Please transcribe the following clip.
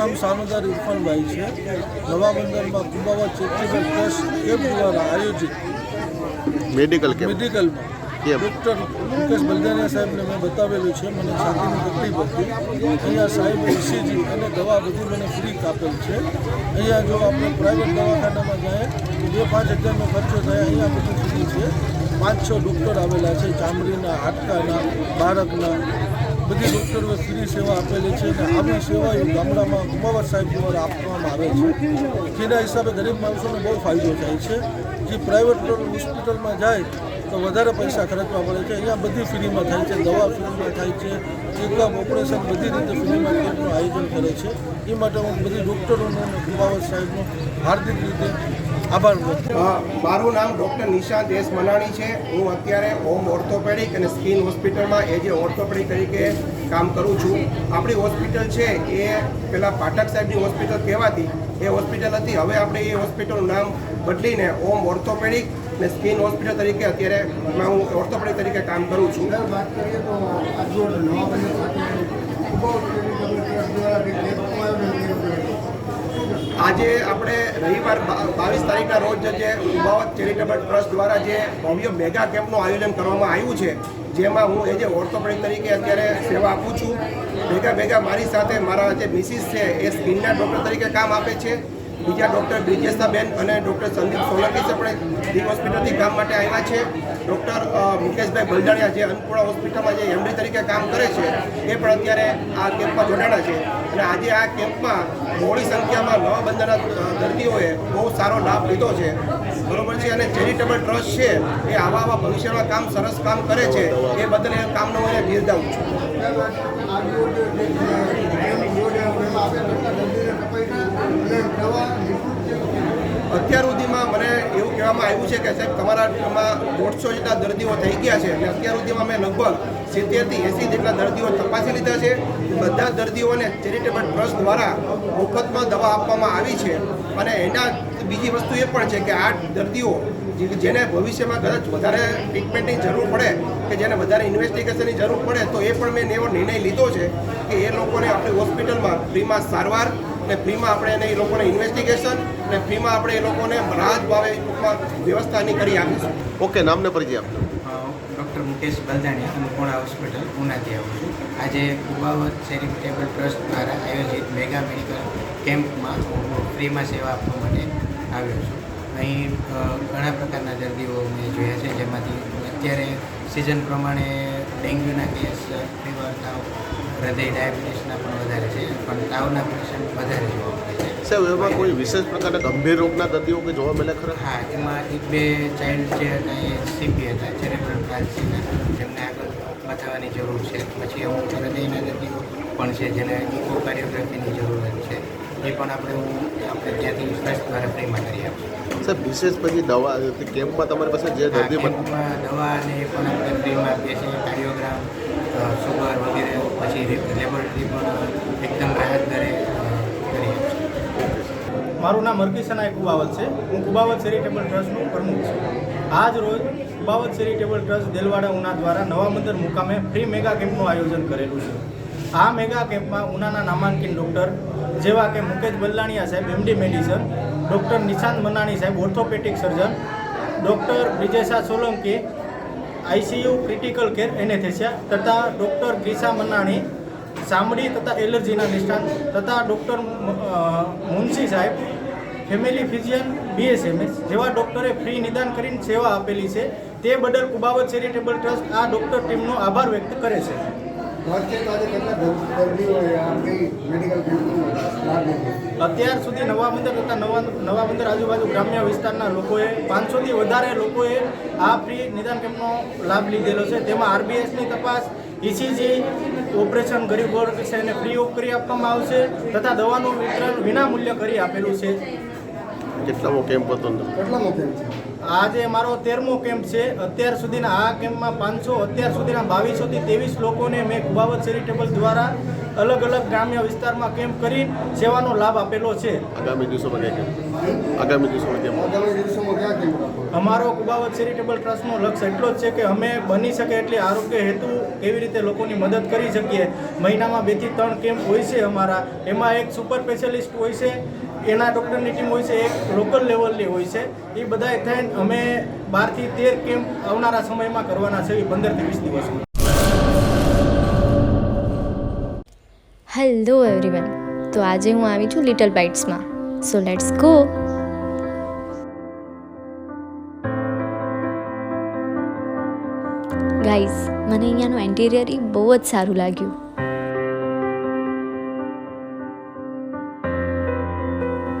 નામ સાનુદાર ઇરફાનભાઈ છે. નવા બંદરમાં કુંભાવા ચેરિટેબલ ટેસ્ટ કેમ્પ દ્વારા આયોજિત. મેડિકલ કેમ્પ મેડિકલમાં? ડૉક્ટર મુકેશ બલદાનિયા સાહેબને મેં બતાવેલું છે. મને છાતીની તકલીફ હતી. અહીંયા સાહેબ ઇસીજી અને દવા બધી મને ફ્રી આપેલ છે. અહીંયા જો આપણે પ્રાઇવેટ દવાખાનામાં જાય તો બે પાંચ હજારનો ખર્ચો થાય. અહીંયા બધું ફ્રી છે. પાંચ છ ડૉક્ટર આવેલા છે. ચામડીના હાડકાના બાળકના. બધી ડૉક્ટરોએ ફ્રી સેવા આપેલી છે અને આવી સેવાઓ ગામડામાં ગુમાવર સાહેબ દ્વારા આપવામાં આવે છે. જેના હિસાબે ગરીબ માણસોને બહુ ફાયદો થાય છે. જે પ્રાઇવેટ હોસ્પિટલમાં જાય તો વધારે પૈસા ખર્ચવા પડે છે. અહીંયા બધી ફ્રીમાં થાય છે, દવા ફ્રીમાં થાય છે ચેકઅપ ઓપરેશન બધી રીતે ફ્રીમાં કેમ્પનું આયોજન કરે છે, એ માટે હું બધી ડૉક્ટરોનો અને કુમાવત સાહેબનો હાર્દિક રીતે આભાર મારું નામ ડૉક્ટર નિશાંત એસ મનાણી છે. હું અત્યારે હોમ ઓર્થોપેડિક અને સ્કિન હોસ્પિટલમાં એ ઓર્થોપેડિક તરીકે કામ કરું છું. આપણી હોસ્પિટલ છે એ પેલા પાઠક સાહેબની હોસ્પિટલ કહેવાતી. એ હોસ્પિટલ હતી. હવે આપણે એ હોસ્પિટલનું નામ બદલીને ઓમ ઓર્થોપેડિક અને સ્કિન હોસ્પિટલ તરીકે અત્યારે હું ઓર્થોપેડિક તરીકે કામ કરું છું. આજે આપણે રવિવાર બાવીસ તારીખના રોજ જે ઉભાવત ચેરિટેબલ ટ્રસ્ટ દ્વારા જે ભવ્ય મેગા કેમ્પનું આયોજન કરવામાં આવ્યું છે જેમાં હું એ જે ઓર્થોપેડિક તરીકે અત્યારે સેવા આપું છું, ભેગા ભેગા મારી સાથે મારા જે મિસિસ છે, એ સ્કિનના ડૉક્ટર તરીકે કામ આપે છે. બીજા ડૉક્ટર બ્રિજેશાબેન અને ડૉક્ટર સંદીપ સોલંકી છે આપણે દી હોસ્પિટલથી કામ માટે આવ્યા છે. ડૉક્ટર મુકેશભાઈ બલદાણિયા જે અન્નપુરા હોસ્પિટલમાં જે એમડી તરીકે કામ કરે છે, એ પણ અત્યારે આ કેમ્પમાં જોડાણા છે. અને આજે આ કેમ્પમાં મોડી સંખ્યામાં નવા બંદરના દર્દીઓએ બહુ સારો લાભ લીધો છે. બરોબર છે? અને ચેરિટેબલ ટ્રસ્ટ છે, એ આવા આવા ભવિષ્યમાં કામ, સરસ કામ કરે છે, એ બદલે કામનો એને બિરદાવું છું. અત્યાર સુધીમાં મને એવું કહેવામાં આવ્યું છે કે સાહેબ, તમારા આમાં દોઢસો જેટલા દર્દીઓ થઈ ગયા છે અને અત્યાર સુધીમાં મેં લગભગ સિત્તેરથી એંસી જેટલા દર્દીઓ તપાસી લીધા છે. બધા દર્દીઓને ચેરિટેબલ ટ્રસ્ટ દ્વારા મફતમાં દવા આપવામાં આવી છે. અને એના બીજી વસ્તુ એ પણ છે કે આ દર્દીઓ જેને ભવિષ્યમાં કદાચ વધારે ટ્રીટમેન્ટની જરૂર પડે કે જેને વધારે ઇન્વેસ્ટિગેશનની જરૂર પડે તો એ પણ મેં એવો નિર્ણય લીધો છે કે એ લોકોને આપણી હોસ્પિટલમાં ફ્રીમાં સારવાર અને ફ્રીમાં આપણે એને એ લોકોને ઇન્વેસ્ટિગેશન અને ફ્રીમાં આપણે એ લોકોને રાહત ભાવે ટૂંકમાં વ્યવસ્થાની કરી આપીશું. ઓકે નામને પરિચય આપજો ડૉક્ટર મુકેશ બલદાણિયા અન્નપૂર્ણા હોસ્પિટલ ઉનાથી આવું છું. આજે કુબાવત ચેરિટેબલ ટ્રસ્ટ દ્વારા આયોજિત મેગા મેડિકલ કેમ્પમાં હું ફ્રીમાં સેવા આપવા માટે આવ્યો છું. અહીં ઘણા પ્રકારના દર્દીઓ મેં જોયા છે જેમાંથી અત્યારે સિઝન પ્રમાણે ડેન્ગ્યુના કેસ ફીવર તાવ હૃદય ડાયાબિટીસના પણ વધારે છે પણ તાવના પેશન્ટ વધારે જોવા મળે છે. સાહેબ એમાં કોઈ વિશેષ પ્રકારના ગંભીર રોગના દર્દીઓ કે જોવા મળે ખરા? હા એમાં એક બે ચાઇલ્ડ જે હતા એ સીપી હતા સેરેબ્રલ પાલ્સીના જેમને આગળ બતાવવાની જરૂર છે. પછી અમુક હૃદયના દર્દીઓ પણ છે જેને ઇકોકાર્ડિયોગ્રાફીની જરૂરત છે. એ પણ આપણે હું આપણે ત્યાંથી ટ્રસ્ટ દ્વારા ફ્રીમાં કરી આપીશું. સાહેબ વિશેષ પછી દવા કેમ્પમાં તમારી પાસે જે દર્દી દવા અને એ પણ ફ્રીમાં આપીએ છીએ. કાર્ડિયોગ્રામ સુગર વગેરે પછી લેબોરેટરી પણ એકદમ રાહત દરે મારું નામ અર્કિસનાય કુબાવત છે. હું કુબાવત ચેરિટેબલ ટ્રસ્ટનો પ્રમુખ છું. આજ રોજ કુબાવત ચેરિટેબલ ટ્રસ્ટ દેલવાડા ઉના દ્વારા નવા મંદર મુકામે ફ્રી મેગા કેમ્પનું આયોજન કરેલું છે. આ મેગા કેમ્પમાં ઉનાના નામાંકિત ડૉક્ટર જેવા કે મુકેશ બલ્લાણીયા સાહેબ MD medicine doctor Nishant Manani સાહેબ orthopaedic surgeon doctor Brijesha Solanki ICU critical care anaesthesia તથા ડૉક્ટર ક્રિશા મનાણી ચામડી તથા એલર્જીના નિષ્ણાંત તથા ડૉક્ટર મુનશી સાહેબ, ફેમિલી ફિઝિયન બીએસએમએસ જેવા ડૉક્ટરે ફ્રી નિદાન કરીને સેવા આપેલી છે. તે બદલ કુબાવત ચેરિટેબલ ટ્રસ્ટ આ ડૉક્ટર ટીમનો આભાર વ્યક્ત કરે છે. અત્યાર સુધી નવા બંદર તથા નવા નવા બંદર આજુબાજુ ગ્રામ્ય વિસ્તારના લોકોએ પાંચસોથી વધારે લોકોએ આ ફ્રી નિદાન કેમ્પનો લાભ લીધેલો છે. તેમાં આરબીએસની તપાસ ઇસીજી ઓપરેશન ગરીબ વર્ગ છે એને ફ્રી ઓફ કરી આપવામાં આવશે તથા દવાનું વિતરણ વિનામૂલ્ય કરી આપેલું છે. કેટલામો કેમ્પ હતો કેટલામો કેમ્પ છે? આજે મારો તેરમો કેમ્પ છે. અત્યાર સુધીના આ કેમ્પમાં પાંચસો અત્યાર સુધીના બાવીસોથી ત્રેવીસ લોકોને મેં કુબાવત ચેરિટેબલ દ્વારા અલગ અલગ ગ્રામ્ય વિસ્તારમાં કેમ્પ કરી સેવાનો લાભ આપેલો છે. આગામી દિવસોમાં ક્યાં આગામી દિવસોમાં અમારો કુબાવત ચેરિટેબલ ટ્રસ્ટનો લક્ષ્ય એટલો જ છે કે અમે બની શકે એટલી આરોગ્ય હેતુ કેવી રીતે લોકોની મદદ કરી શકીએ. મહિનામાં બેથી ત્રણ કેમ્પ હોય છે અમારા. એમાં એક સુપર સ્પેશિયાલિસ્ટ હોય છે એના ડૉક્ટરની ટીમ હોય છે, એક લોકલ લેવલની હોય છે. એ બધા થઈને અમે બારથી તેર કેમ્પ આવનારા સમયમાં કરવાના છે પંદરથી વીસ દિવસમાં. હેલો એવરીવન તો આજે હું આવી છું લિટલ બાઇટ્સમાં સો લેટ્સ ગો ગાઈઝ મને અહીંયાનું એન્ટિરિયર એ બહુ જ સારું લાગ્યું.